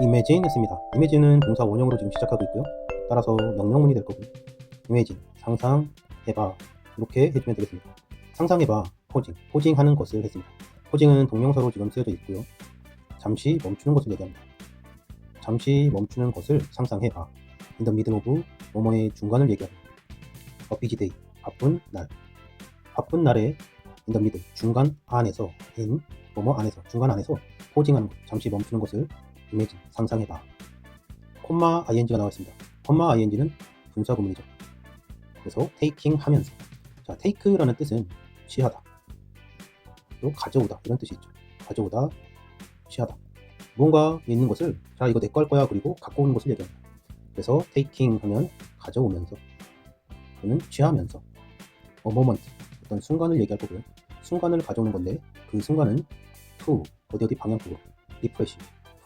imagine 했습니다. imagine은 동사 원형으로 지금 시작하고 있고요. 따라서 명령문이 될 거고요. imagine 상상해봐 이렇게 해주면 되겠습니다. 상상해봐 포징 포징하는 것을 했습니다. 포징은 동명사로 지금 쓰여져 있고요. 잠시 멈추는 것을 얘기합니다. 잠시 멈추는 것을 상상해봐. in the middle of 뭐뭐의 중간을 얘기합니다. a busy day 바쁜 날 바쁜 날에 in the middle 중간 안에서 in 뭐뭐 안에서 중간 안에서 포징하는 것 잠시 멈추는 것을 imagine 상상해봐. 콤마 ing가 나와 있습니다. 콤마 ing는 분사 구문이죠. 그래서 taking 하면서 자 take라는 뜻은 취하다. 또 가져오다 이런 뜻이 있죠. 가져오다, 취하다. 무언가 있는 것을 자 이거 내 거 할 거야 그리고 갖고 오는 것을 얘기합니다. 그래서 taking 하면 가져오면서 또는 취하면서 a moment 어떤 순간을 얘기할 거고요. 순간을 가져오는 건데 그 순간은 to 어디 어디 방향 쪽으로 refresh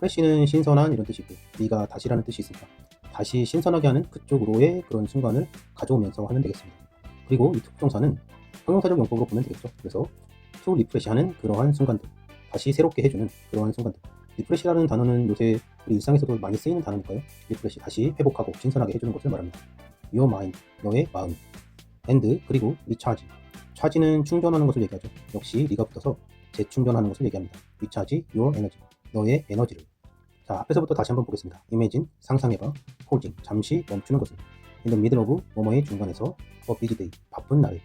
프레시는 신선한 이런 뜻이고 리가 다시라는 뜻이 있으니까 다시 신선하게 하는 그쪽으로의 그런 순간을 가져오면서 하면 되겠습니다. 그리고 이 특정사는 형용사적 용법으로 보면 되겠죠. 그래서 to refresh 하는 그러한 순간들 다시 새롭게 해주는 그러한 순간들 리프레시라는 단어는 요새 우리 일상에서도 많이 쓰이는 단어니까요. 리프레시 다시 회복하고 신선하게 해주는 것을 말합니다. Your mind 너의 마음 and 그리고 리차지 차지는 충전하는 것을 얘기하죠. 역시 리가 붙어서 재충전하는 것을 얘기합니다. 리차지 your energy 너의 에너지를 자 앞에서부터 다시 한번 보겠습니다. imagine 상상해봐 holding 잠시 멈추는 것을 in the middle of 뭐뭐의 중간에서 a busy day 바쁜 날에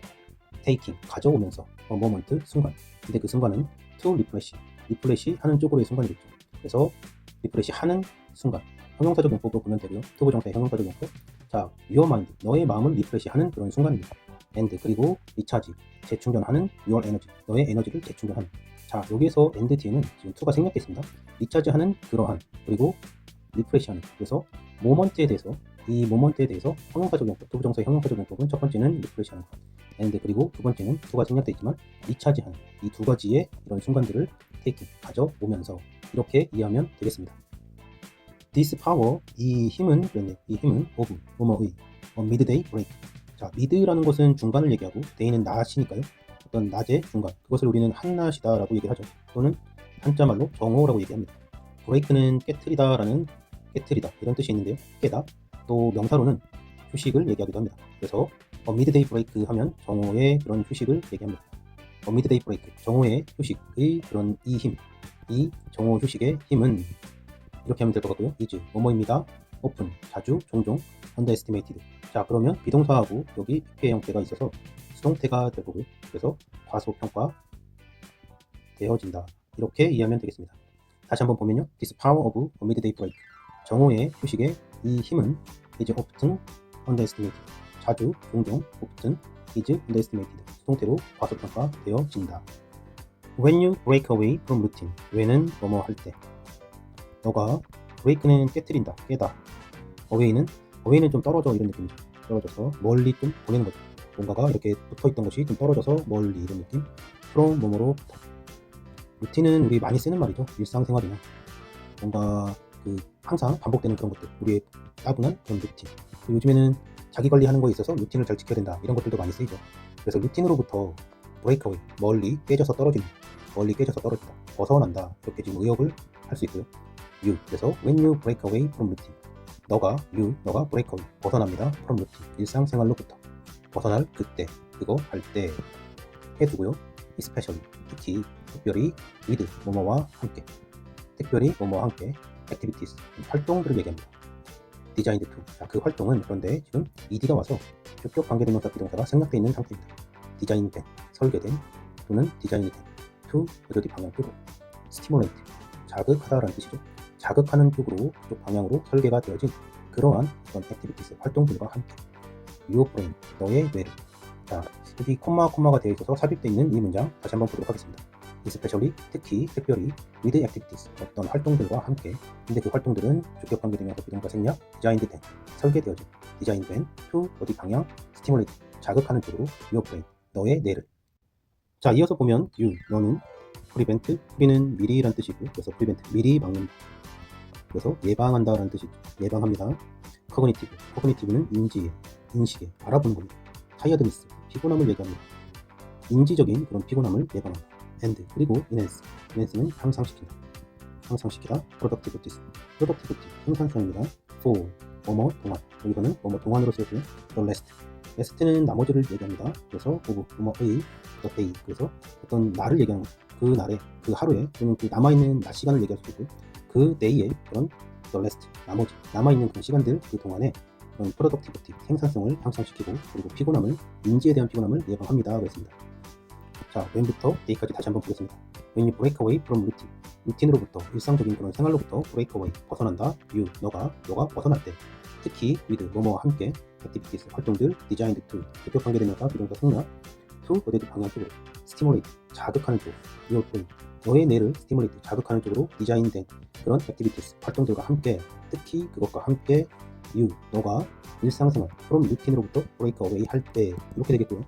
taking 가져오면서 a moment 순간 근데 그 순간은 to refresh refresh 하는 쪽으로의 순간이겠죠. 그래서 refresh 하는 순간 형용사적 용법으로 보면 되고요. to 부정사의 형용사적 용법 자 your mind 너의 마음을 refresh 하는 그런 순간입니다. and 그리고 리차지 재충전하는 your energy 너의 에너지를 재충전하는 자 여기에서 and 뒤에는 지금 to가 생략돼 있습니다. 리차지하는 그러한 그리고 리프레시하는 그래서 모먼트에 대해서 이 모먼트에 대해서 형용사적 용법 두 부정사의 형용사적 용법은 첫 번째는 리프레시하는 것 and 그리고 두 번째는 to가 생략돼 있지만 리차지하는 이 두 가지의 이런 순간들을 taking 가져오면서 이렇게 이해하면 되겠습니다. This power 이 힘은 그랬네 이 힘은 of 뭐뭐의 midday break 자 mid라는 것은 중간을 얘기하고 day는 낮이니까요 어떤 낮의 중간 그것을 우리는 한낮이다라고 얘기하죠 또는 한자말로 정오라고 얘기합니다. break는 깨트리다라는 깨트리다 이런 뜻이 있는데요 깨다 또 명사로는 휴식을 얘기하기도 합니다. 그래서 a midday break 하면 정오의 그런 휴식을 얘기합니다. a midday break 정오의 휴식의 그런 이 힘, 이 정오 휴식의 힘은 이렇게 하면 될 것 같고요. is 뭐뭐입니다. open 자주 종종 underestimated 자 그러면 비동사하고 여기 PP의 형태가 있어서 수동태가 될 거고요. 그래서 과소평가 되어진다. 이렇게 이해하면 되겠습니다. 다시 한번 보면요. This power of midday break. 정오의 휴식의 이 힘은 is often underestimated. 자주, 종종, often is underestimated. 수동태로 과소평가 되어진다. When you break away from routine. when은 뭐뭐 할 때. 너가 break는 깨뜨린다, 깨다. away는 away는 좀 떨어져 이런 느낌이죠. 떨어져서 멀리 좀 보내는 거죠. 뭔가가 이렇게 붙어 있던 것이 좀 떨어져서 멀리 이런 느낌. from 뭐뭐로부터. 루틴은 우리 많이 쓰는 말이죠. 일상생활이나 뭔가 그 항상 반복되는 그런 것들. 우리의 따분한 그런 루틴. 요즘에는 자기 관리하는 거에 있어서 루틴을 잘 지켜야 된다. 이런 것들도 많이 쓰이죠. 그래서 루틴으로부터 브레이크어웨이, 멀리 깨져서 떨어지는, 멀리 깨져서 떨어진다, 벗어난다. 이렇게 지금 의역을 할 수 있고요. you. 그래서 when you break away from routine. 너가 you, 너가 break away, 벗어납니다. from routine. 일상생활로부터 벗어날 그때, 그거 할 때 해두고요. especially, 특히, 특별히 with, 뭐뭐와 함께, 특별히 뭐뭐와 함께 activities, 활동들을 얘기합니다. designed to. 자, 그 활동은 그런데 지금 ed가 와서 직접 관계대명사 비동사가 생략되어 있는 상태입니다. 디자인된, 설계된 또는 디자인이 된 to 어디 방향 쪽으로 stimulate, 자극하다라는 뜻이죠. 자극하는 쪽으로 그쪽 방향으로 설계가 되어진 그러한 어떤 액티비티스 활동들과 함께 brain 너의 뇌를 자 여기 콤마 콤마가 되어 있어서 삽입되어 있는 이 문장 다시 한번 보도록 하겠습니다. especially 특히 특별히 with activities 어떤 활동들과 함께. 근데 그 활동들은 주격 관계되면서 비동사 생략 designed 된 설계되어진 디자인된 to 어디 방향 stimulate 자극하는 쪽으로 brain 너의 뇌를. 자 이어서 보면 you 너는 prevent 프리는 미리란 뜻이고 그래서 prevent 미리 막는다 그래서 예방한다라는 뜻이죠. 예방합니다. cognitive, cognitive는 인지, 인식에 알아보는 겁니다. tiredness, 피곤함을 얘기합니다. 인지적인 그런 피곤함을 예방한다. and. 그리고 enhance, enhance는 향상시킨다. 향상시키다. Productivities productivity 생산성입니다. For. 뭐뭐 동안. 여기서는 뭐뭐 동안으로 쓰였고요 the rest rest는 나머지를 얘기합니다. 그래서 of 뭐뭐 a the day. 그래서 어떤 날을 얘기하는 거죠 그 날에 그 하루에 또는 그 남아있는 낮 시간을 얘기할 수도 있고 그 day에 그런 rest 나머지 남아있는 그 시간들 그 동안에 그런 productivity 생산성을 향상시키고 그리고 피곤함을 인지에 대한 피곤함을 예방합니다. 그랬습니다. 자 왼부터 day까지 다시 한번 보겠습니다. Break away from routine 루틴으로부터 일상적인 그런 생활로부터 away 벗어난다. You 너가 너가 벗어날 때 특히 with 뭐뭐와 함께 activities 활동들 designed to 대표 관계되면서 비동사 승낙 to 어디도 방향 쪽으로 stimulate 자극하는 쪽 your brain 너의 뇌를 stimulate 자극하는 쪽으로 디자인된 그런 activities 활동들과 함께 특히 그것과 함께 you 너가 일상생활 from 루틴으로부터 away 할때 이렇게 되겠고요.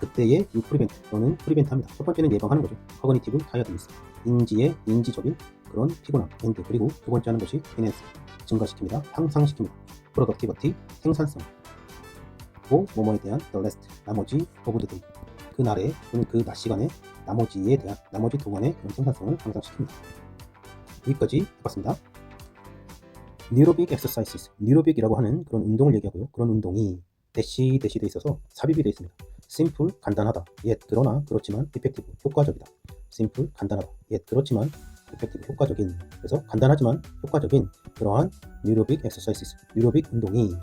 그때의 you prevent 너는 prevent 합니다. 첫 번째는 예방하는 거죠. cognitive tiredness 인지의 인지적인 그런 피곤함 and 그리고 두 번째 하는 것이 enhance 증가시킵니다. 향상시킵니다. productivity 생산성. 또 뭐뭐에 대한 the rest 나머지 day. 그날에 또는 그 낮 시간에 나머지에 대한 나머지 동안의 그런 생산성을 향상시킵니다. 여기까지 해봤습니다. 뉴로빅 엑서사이시스 뉴로빅이라고 하는 그런 운동을 얘기하고요. 그런 운동이 대시 대시 돼 있어서 삽입이 되어 있습니다. 심플 간단하다 옛 그러나 그렇지만 이펙티브 효과적이다. 심플 간단하다 옛 그렇지만 이펙티브 효과적인. 그래서 간단하지만 효과적인 그러한 뉴로빅 엑서사이시스 뉴로빅 운동이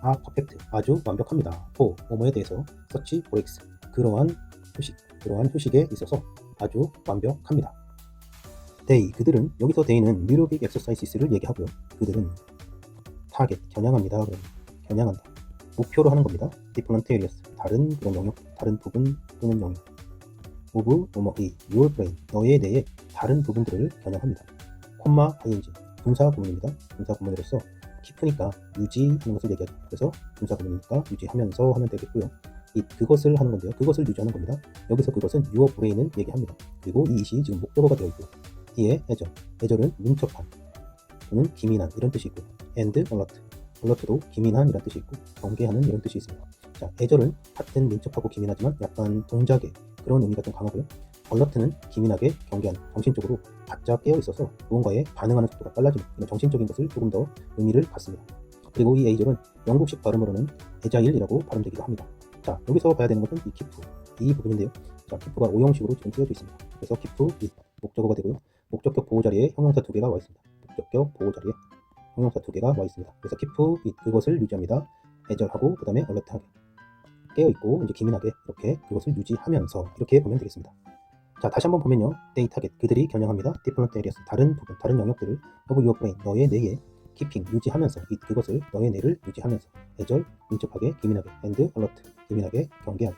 아 퍼펙트 아주 완벽합니다. 포 뭐뭐에 대해서 서치 브레이크스 그러한 휴식 그러한 휴식에 있어서 아주 완벽합니다. 데이 그들은 여기서 데이는 뉴로빅 엑서사이시스를 얘기하고요. 그들은 타겟 겨냥합니다. 겨냥한다. 목표로 하는 겁니다. 디플런트 에리어스 다른 그런 영역 다른 부분 또는 영역. 오브 뭐뭐이 your brain 너의 뇌의 다른 부분들을 겨냥합니다. 콤마 ing 분사 구문입니다. 분사 구문으로서 깊으니까 유지하는 것을 얘기하죠. 그래서 분사 구문이니까 유지하면서 하면 되겠고요 이 그것을 하는 건데요. 그것을 유지하는 겁니다. 여기서 그것은 your brain을 얘기합니다. 그리고 이 it이 지금 목적어가 되어 있고요. 뒤에 애절 애절은 민첩한. 또는 기민한 이런 뜻이 있고요. and alert. alert도 기민한이란 뜻이 있고 경계하는 이런 뜻이 있습니다. 자 애절은 같은 민첩하고 기민하지만 약간 동작의 그런 의미가 좀 강하고요. allert는 기민하게 경계하는 정신적으로 바짝 깨어 있어서 무언가에 반응하는 속도가 빨라지는 이런 정신적인 것을 조금 더 의미를 갖습니다. 그리고 이 에이절은 영국식 발음으로는 에자일이라고 발음되기도 합니다 자 여기서 봐야 되는 것은 이 키프 이 부분인데요. 자 키프가 오형식으로 지금 쓰여져 있습니다. 그래서 키프 이 목적어가 되고요. 목적격 보호 자리에 형용사 두 개가 와 있습니다. 목적격 보호 자리에 형용사 두 개가 와 있습니다. 그래서 키프 이 그것을 유지합니다. 애절하고 그 다음에 얼러트하게 깨어 있고 이제 기민하게 이렇게 그것을 유지하면서 이렇게 보면 되겠습니다. 자 다시 한번 보면요. 데이 타겟 그들이 겨냥합니다. 디플런트 에리어스 다른 부분 다른 영역들을 of your brain 너의 뇌에 키핑 유지하면서 이 그것을 너의 뇌를 유지하면서 애절 민첩하게 기민하게 and alert 기민하게 경계하게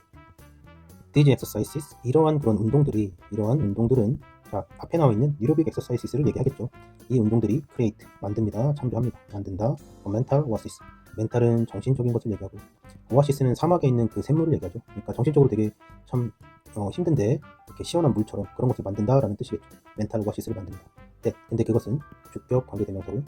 these exercises 이러한 그런 운동들이 이러한 운동들은 자 앞에 나와 있는 뉴로빅 엑서사이시스를 얘기하겠죠. 이 운동들이 create 만듭니다 참조합니다 만든다 mental oasis. 멘탈은 정신적인 것을 얘기하고 오아시스는 사막에 있는 그 샘물을 얘기하죠. 그러니까 정신적으로 되게 참 어, 힘든데 이렇게 시원한 물처럼 그런 것을 만든다라는 뜻이겠죠. 멘탈 오아시스를 만듭니다. 네, 근데 그것은 주격 관계대명사고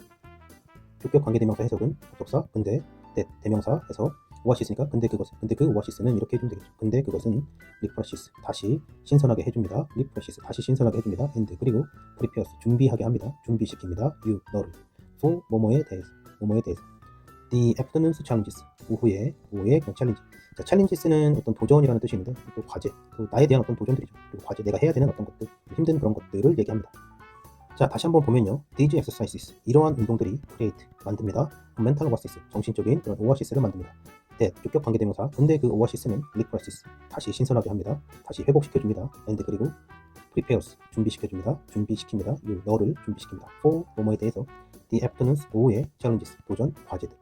주격 관계대명사 해석은 접속사 근데 네, 대명사 해서 오아시스니까 근데 그것은 근데 그 오아시스는 이렇게 해주면 되겠죠. 근데 그것은 리프레시스 다시 신선하게 해줍니다. 리프레시스 다시 신선하게 해줍니다. and 그리고 프리피어스 준비하게 합니다. 준비시킵니다. you 너를. for 뭐뭐에 대해서 뭐뭐에 대해서. the afternoon's challenges. 오후에 오후의 그런 챌린지 자, 챌린지스는 어떤 도전이라는 뜻인데 또 과제 또 나에 대한 어떤 도전들이죠. 그리고 과제 내가 해야 되는 어떤 것들 힘든 그런 것들을 얘기합니다 자 다시 한번 보면요. these exercises 이러한 운동들이 create 만듭니다. mental oasis 정신적인 그런 오아시스를 만듭니다. 네, 주격 관계대명사. 근데 그 오아시스는 refreshes 다시 신선하게 합니다. 다시 회복시켜줍니다. and 그리고 prepares 준비시켜줍니다. 준비시킵니다. you 너를 준비시킵니다. for 뭐뭐에 대해서 the afternoons 오후의 challenges 도전 과제들.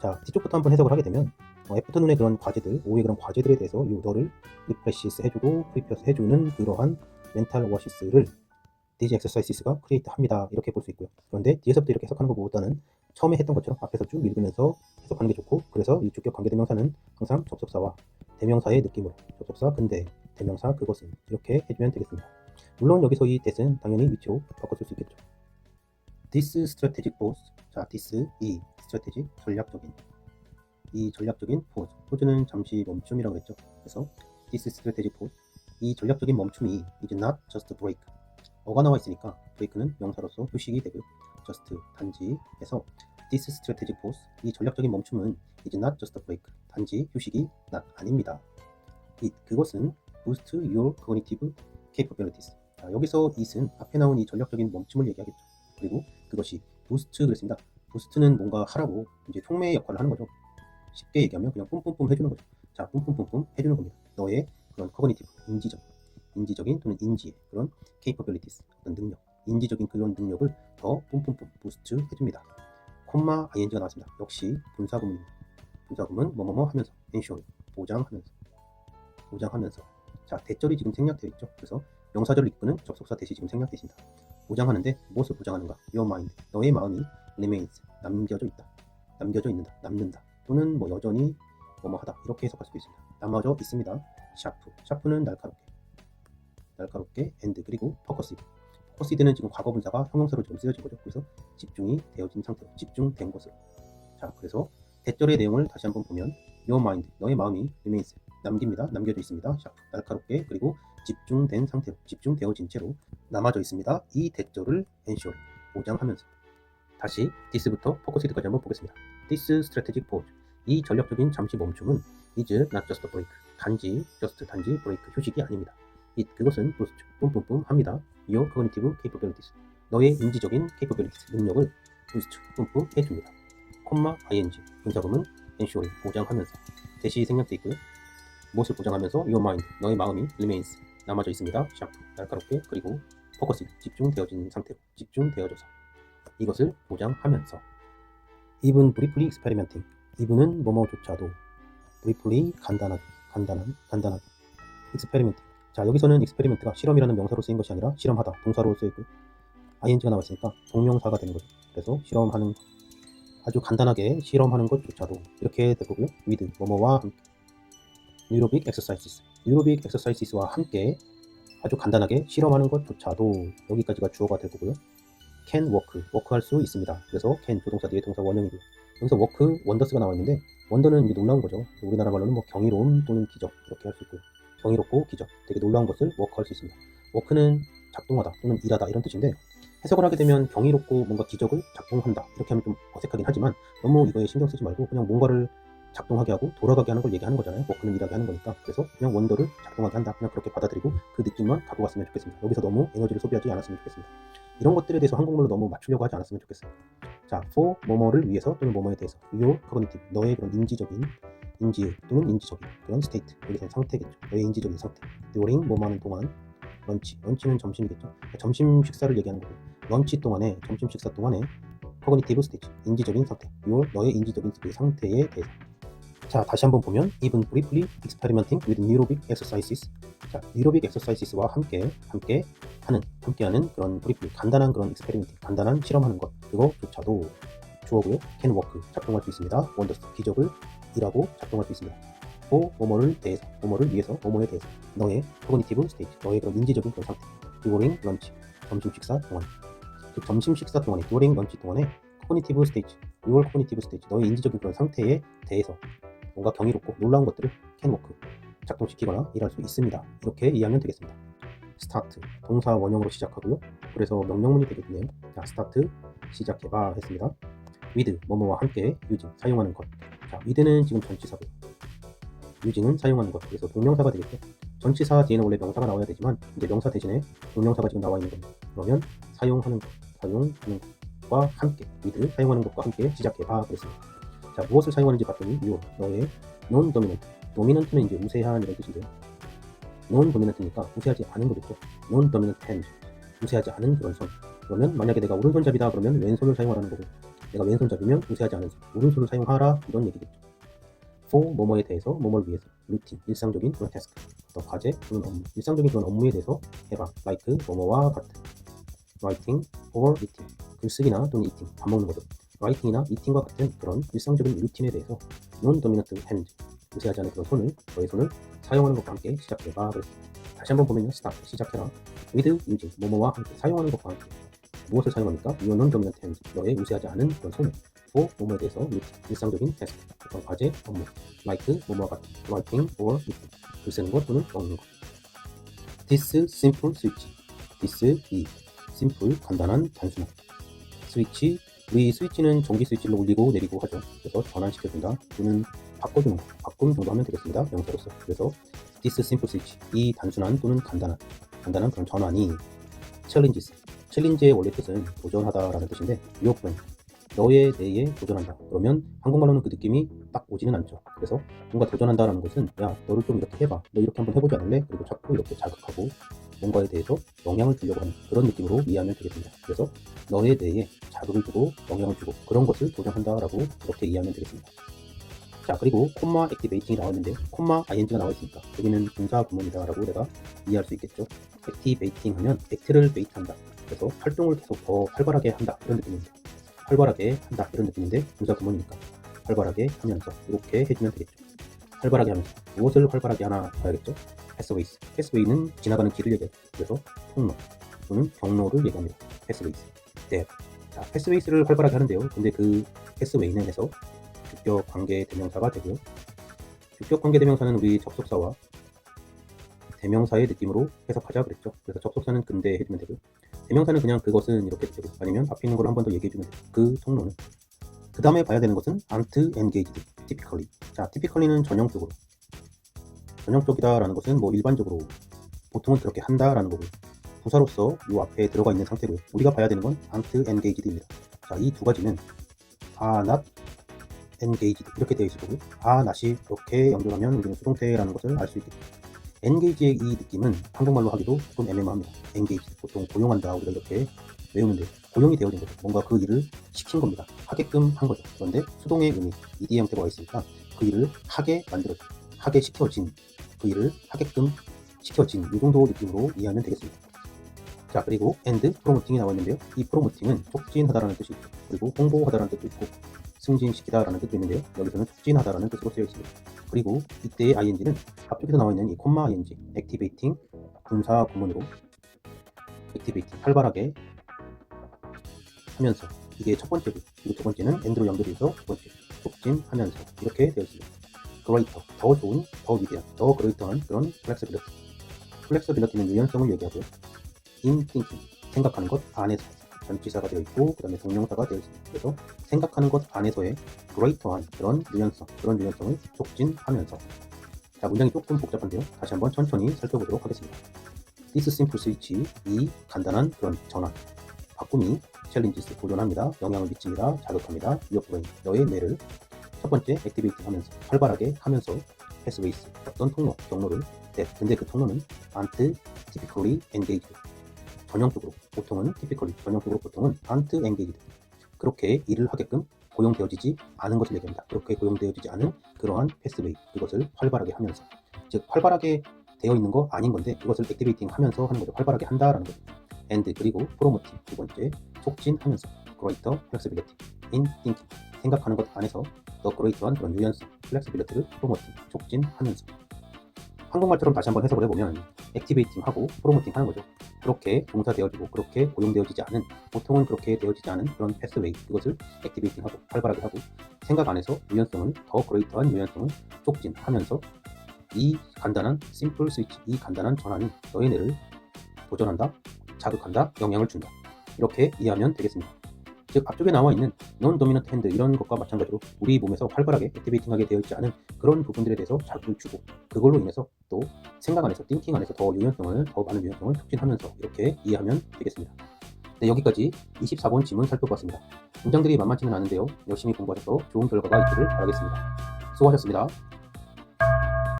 자 뒤쪽부터 한번 해석을 하게 되면 어, 애프터눈의 그런 과제들 오후의 그런 과제들에 대해서 요 너를 리프레시스 해주고 프리피어스 해주는 그러한 멘탈 오아시스를 디지 엑서사이시스가 크리에이트 합니다. 이렇게 볼 수 있고요. 그런데 뒤에서부터 이렇게 해석하는 것보다는 처음에 했던 것처럼 앞에서 쭉 읽으면서 해석하는 게 좋고 그래서 이 주격 관계 대명사는 항상 접속사와 대명사의 느낌으로 접속사 근데 대명사 그것은 이렇게 해주면 되겠습니다. 물론 여기서 이 that은 당연히 위치로 바꿔줄 수 있겠죠. This strategic pose 자 this 이 strategic 전략적인 이 전략적인 포즈 포즈는 잠시 멈춤이라고 했죠. 그래서 this strategic pose 이 전략적인 멈춤이 is not just break 어가 나와 있으니까 break는 명사로서 휴식이 되고요. just 단지에서 this strategic pause 이 전략적인 멈춤은 is not just a break 단지 휴식이 not 아닙니다. it 그것은 boost your cognitive capabilities. 자, 여기서 it은 앞에 나온 이 전략적인 멈춤을 얘기하겠죠. 그리고 그것이 boost 그랬습니다. boost는 뭔가 하라고 이제 촉매의 역할을 하는 거죠. 쉽게 얘기하면 그냥 뿜뿜뿜 해주는 거죠. 자, 뿜뿜뿜뿜 해주는 겁니다. 너의 그런 cognitive 인지적, 인지적인 또는 인지의 그런 capabilities 어떤 능력, 인지적인 그런 능력을 더 뿜뿜뿜 부스트 해줍니다. 콤마 ing가 나왔습니다. 역시 분사구문입니다. 분사구문 뭐뭐뭐 하면서 ensure 보장하면서 보장하면서 자 대절이 지금 생략되어 있죠. 그래서 명사절을 이끄는 접속사 대시 지금 생략되어 있습니다. 보장하는데 무엇을 보장하는가? Your mind 너의 마음이 remains 남겨져 있다. 남겨져 있는다. 남는다. 또는 뭐 여전히 뭐뭐하다 이렇게 해석할 수도 있습니다. 남아져 있습니다. 샤프 샤프는 날카롭게 날카롭게 and 그리고 포커스 포커스드는 지금 과거 분사가 형용사로 지금 쓰여진 거죠. 그래서 집중이 되어진 상태로 집중된 것으로. 자, 그래서 대절의 내용을 다시 한번 보면 your mind 너의 마음이 remains 남깁니다. 남겨져 있습니다. 샤프 날카롭게 그리고 집중된 상태로 집중되어진 채로 남아져 있습니다. 이 대절을 ensure 보장하면서 다시 this부터 focused까지 한번 보겠습니다. this strategic pause 이 전략적인 잠시 멈춤은 is not just a break 단지 just 단지 break 휴식이 아닙니다. It 그것은 boost 뿜뿜뿜 합니다. your cognitive capabilities 너의 인지적인 capabilities 능력을 boost 뿜뿜 해줍니다. 콤마 ing 분사구문 ensure 보장하면서 대시 생략돼 있고요. 무엇을 보장하면서 your mind 너의 마음이 remains 남아져 있습니다. sharp 날카롭게 그리고 focus 집중되어진 상태로 집중되어져서 이것을 보장하면서 even briefly experimenting even은 뭐뭐조차도 briefly 간단하게 간단한 간단하게 experimenting 자 여기서는 experiment가 실험이라는 명사로 쓰인 것이 아니라 실험하다 동사로 쓰였고 ing가 나와 있으니까 동명사가 되는 거죠. 그래서 실험하는 아주 간단하게 실험하는 것조차도 이렇게 될 거고요. with 뭐뭐와 함께 뉴로빅 엑서사이시스 뉴로빅 엑서사이시스와 함께 아주 간단하게 실험하는 것조차도 여기까지가 주어가 될 거고요. can work 워크할 수 있습니다. 그래서 can 조동사 뒤에 동사 원형이고요. 여기서 work 원더스가 나와 있는데 원더는 이제 놀라운 거죠. 우리나라 말로는 뭐 경이로움 또는 기적 이렇게 할 수 있고요. 경이롭고 기적, 되게 놀라운 것을 워크할 수 있습니다. 워크는 작동하다 또는 일하다 이런 뜻인데 해석을 하게 되면 경이롭고 뭔가 기적을 작동한다 이렇게 하면 좀 어색하긴 하지만 너무 이거에 신경 쓰지 말고 그냥 뭔가를 작동하게 하고 돌아가게 하는 걸 얘기하는 거잖아요. 워크는 일하게 하는 거니까 그래서 그냥 원더를 작동하게 한다 그냥 그렇게 받아들이고 그 느낌만 갖고 갔으면 좋겠습니다. 여기서 너무 에너지를 소비하지 않았으면 좋겠습니다. 이런 것들에 대해서 한국말로 너무 맞추려고 하지 않았으면 좋겠어요. 자, for 뭐뭐를 위해서 또는 뭐뭐에 대해서 your cognitive 너의 그런 인지적인 인지 또는 인지적인 그런 스테이트 여기서 상태겠죠. 너의 인지적인 상태. during 뭐뭐 하는 동안 런치 런치는 점심이겠죠. 점심 식사를 얘기하는 거고 런치 동안에 점심 식사 동안에 cognitive stage 인지적인 상태. your 너의 인지적인 그 상태에 대해서. 자 다시 한번 보면 even briefly experimenting with neurobic exercises. 자 neurobic exercises와 함께 함께 하는 함께하는 그런 briefly 간단한 그런 experimenting 간단한 실험하는 것 그거조차도 주어고요. can work 작동할 수 있습니다. wonders 기적을 일하고 작동할 수 있습니다. for 뭐뭐를 대해서, 뭐뭐를 위해서, 뭐뭐에 대해서 너의 cognitive state, 너의 그런 인지적인 그런 상태. during lunch, 점심 식사 동안. 즉 점심 식사 동안에, during lunch 동안에 cognitive stage, your cognitive stage, 너의 인지적인 그런 상태에 대해서 뭔가 경이롭고 놀라운 것들을 work 작동시키거나 일할 수 있습니다. 이렇게 이해하면 되겠습니다. start 동사 원형으로 시작하고요. 그래서 명령문이 되겠네요. 자, start 시작해봐 했습니다. with 뭐뭐와 함께 using 사용하는 것. 자, with는 지금 전치사고요. using은 사용하는 것. 그래서 동명사가 되겠죠. 전치사 뒤에는 원래 명사가 나와야 되지만 이제 명사 대신에 동명사가 지금 나와 있는 겁니다. 그러면 사용하는 것, 사용하는 것과 함께 with 사용하는 것과 함께 시작해 봐 그랬습니다. 자, 무엇을 사용하는지 봤더니 your 너의 non dominant. dominant는 이제 우세한 이런 뜻인데요. non dominant니까 우세하지 않은 거겠죠. non dominant hand. 우세하지 않은 그런 손. 그러면 만약에 내가 오른손잡이다 그러면 왼손을 사용하라는 거고 내가 왼손잡이면 우세하지 않은 손, 오른손을 사용하라 이런 얘기겠죠. for 뭐뭐에 대해서 뭐뭐를 위해서 루틴 일상적인 그런 태스크 어떤 과제 또는 업무 일상적인 그런 업무에 대해서 해봐 like 뭐뭐와 같은 writing or eating 글쓰기나 또는 eating 밥 먹는 거죠. writing이나 eating과 같은 그런 일상적인 루틴에 대해서 non dominant hand 우세하지 않은 그런 손을 너의 손을 사용하는 것과 함께 시작해봐 그랬습니다. 다시 한번 보면요 start 시작해라 with using 뭐뭐와 함께 사용하는 것과 함께 무엇을 사용합니까? dominant hand 너의 우세하지 않은 그런 손을 for 뭐뭐에 대해서 루틴 일상적인 태스크 어떤 과제 업무 like 뭐뭐와 같은 writing or eating 글 쓰는 것 또는 먹는 것 this simple switch this 이 심플, 간단한, 단순한. 스위치, 우리 스위치는 전기 스위치를 올리고 내리고 하죠. 그래서 전환시켜준다. 또는 바꿔주는 거, 바꿈 정도 하면 되겠습니다. 명사로서. 그래서 this simple switch, 이 단순한 또는 간단한, 간단한 그런 전환이 challenges, 챌린지의 원래 뜻은 도전하다라는 뜻인데 유혹은 너의 내에 도전한다. 그러면 한국말로는 그 느낌이 딱 오지는 않죠. 그래서 뭔가 도전한다라는 것은 야 너를 좀 이렇게 해봐. 너 이렇게 한번 해보지 않을래? 그리고 자꾸 이렇게 자극하고 뭔가에 대해서 영향을 주려고 하는 그런 느낌으로 이해하면 되겠습니다. 그래서 너의 뇌에 자극을 주고 영향을 주고 그런 것을 도전한다라고 이렇게 이해하면 되겠습니다. 자 그리고 콤마 액티베이팅이 나왔는데 콤마 ing가 나와 있으니까 여기는 분사 구문이다라고 내가 이해할 수 있겠죠. 액티베이팅 하면 액트를 베이트한다. 그래서 활동을 계속 더 활발하게 한다 이런 느낌입니다. 활발하게 한다 이런 느낌인데 분사 구문이니까 활발하게 하면서 이렇게 해주면 되겠죠. 활발하게 하면서 무엇을 활발하게 하나 봐야겠죠. 패스웨이스. 패스웨이는 지나가는 길을 얘기해요. 그래서 통로 또는 경로를 얘기합니다. 패스웨이스. 네. 자, 패스웨이스를 활발하게 하는데요. 근데 그 패스웨이는 해서 주격 관계 대명사가 되고요. 주격 관계 대명사는 우리 접속사와 대명사의 느낌으로 해석하자 그랬죠. 그래서 접속사는 근대 해주면 되고요. 대명사는 그냥 그것은 이렇게 되고 아니면 앞에 있는 걸 한 번 더 얘기해주면 돼요. 그 통로는. 그 다음에 봐야 되는 것은 aren't engaged, typically. 자, typically는 전형적으로. 전형적이다라는 것은 뭐 일반적으로 보통은 그렇게 한다라는 거고요. 부사로서 이 앞에 들어가 있는 상태고요. 우리가 봐야 되는 건 aren't engaged입니다. 자, 이 두 가지는 are not engaged 이렇게 되어 있을 거고요. are not이 이렇게 연결하면 우리는 수동태라는 것을 알 수 있겠죠. Engage의 이 느낌은 한국말로 하기도 조금 애매모합니다. engage 보통 고용한다 우리가 이렇게 외우는데 고용이 되어진 거죠. 뭔가 그 일을 시킨 겁니다. 하게끔 한 거죠. 그런데 수동의 의미 ed 형태가 와 있으니까 그 일을 하게 만들어 하게 시켜진 그 일을 하게끔 시켜진 이 정도 느낌으로 이해하면 되겠습니다. 자 그리고 and 프로모팅이 나와 있는데요. 이 프로모팅은 촉진하다라는 뜻이 있고 그리고 홍보하다라는 뜻도 있고 승진시키다라는 뜻도 있는데요. 여기서는 촉진하다라는 뜻으로 쓰여 있습니다. 그리고 이때의 ing는 앞쪽에서 나와 있는 이 콤마 ing, activating 분사 구문으로 activating 활발하게 하면서 이게 첫 번째고 그리고 두 번째는 and로 연결해서 두 번째 촉진하면서 이렇게 되어 있습니다. greater 더 좋은, 더 위대한, 더 greater한 그런 flexibility. flexibility는 유연성을 얘기하고요. in thinking 생각하는 것 안에서 전치사가 되어 있고 그 다음에 동명사가 되어 있습니다. 그래서 생각하는 것 안에서의 greater한 그런 유연성, 그런 유연성을 촉진하면서 자 문장이 조금 복잡한데요. 다시 한번 천천히 살펴보도록 하겠습니다. This simple switch 이 간단한 그런 전환 바꿈이 챌린지스 도전합니다. 영향을 미칩니다. 자극합니다. 위협부인 너의 뇌를 첫 번째 액티베이팅 하면서 활발하게 하면서 패스웨이스 어떤 통로 경로를 네, 근데 그 통로는 aren't typically engaged 전형적으로 보통은 typically 전형적으로 보통은 aren't engaged 그렇게 일을 하게끔 고용되어지지 않은 것을 얘기합니다. 그렇게 고용되어지지 않은 그러한 패스웨이 그것을 활발하게 하면서 즉 활발하게 되어 있는 거 아닌 건데 그것을 액티베이팅 하면서 하는 거죠. 활발하게 한다라는 거죠. and 그리고 프로모팅 두 번째 촉진하면서 greater flexibility in thinking 생각하는 것 안에서 더 그레이트한 그런 유연성, 플렉시빌리티를 프로모팅, 촉진하면서 한국말처럼 다시 한번 해석을 해보면 액티베이팅하고 프로모팅 하는 거죠. 그렇게 동사되어지고 그렇게 고용되어지지 않은 보통은 그렇게 되어지지 않은 그런 패스웨이 그것을 액티베이팅하고 활발하게 하고 생각 안에서 유연성을 더 그레이트한 유연성을 촉진하면서 이 간단한 심플 스위치 이 간단한 전환이 너의 뇌를 도전한다, 자극한다, 영향을 준다 이렇게 이해하면 되겠습니다. 즉 앞쪽에 나와 있는 non dominant hand 이런 것과 마찬가지로 우리 몸에서 활발하게 액티베이팅하게 되어 있지 않은 그런 부분들에 대해서 자극을 주고 그걸로 인해서 또 생각 안에서 띵킹 안에서 더 유연성을 더 많은 유연성을 촉진하면서 이렇게 이해하면 되겠습니다. 네 여기까지 24번 지문 살펴봤습니다. 문장들이 만만치는 않은데요. 열심히 공부하셔서 좋은 결과가 있기를 바라겠습니다. 수고하셨습니다.